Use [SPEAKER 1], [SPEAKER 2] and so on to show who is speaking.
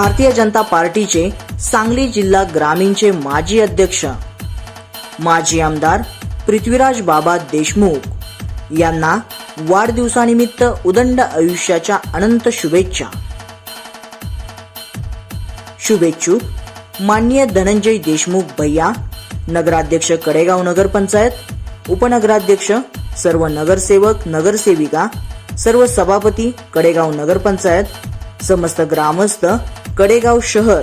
[SPEAKER 1] भारतीय जनता पार्टीचे सांगली जिल्हा ग्रामीणचे माजी अध्यक्ष माजी आमदार पृथ्वीराज बाबा देशमुख यांना वाढदिवसानिमित्त उदंड आयुष्याच्या अनंत शुभेच्छा. शुभेच्छुक माननीय धनंजय देशमुख भैया नगराध्यक्ष कडेगाव नगरपंचायत उपनगराध्यक्ष सर्व नगरसेवक नगरसेविका सर्व सभापती कडेगाव नगरपंचायत समस्त ग्रामस्थ कडेगाव शहर.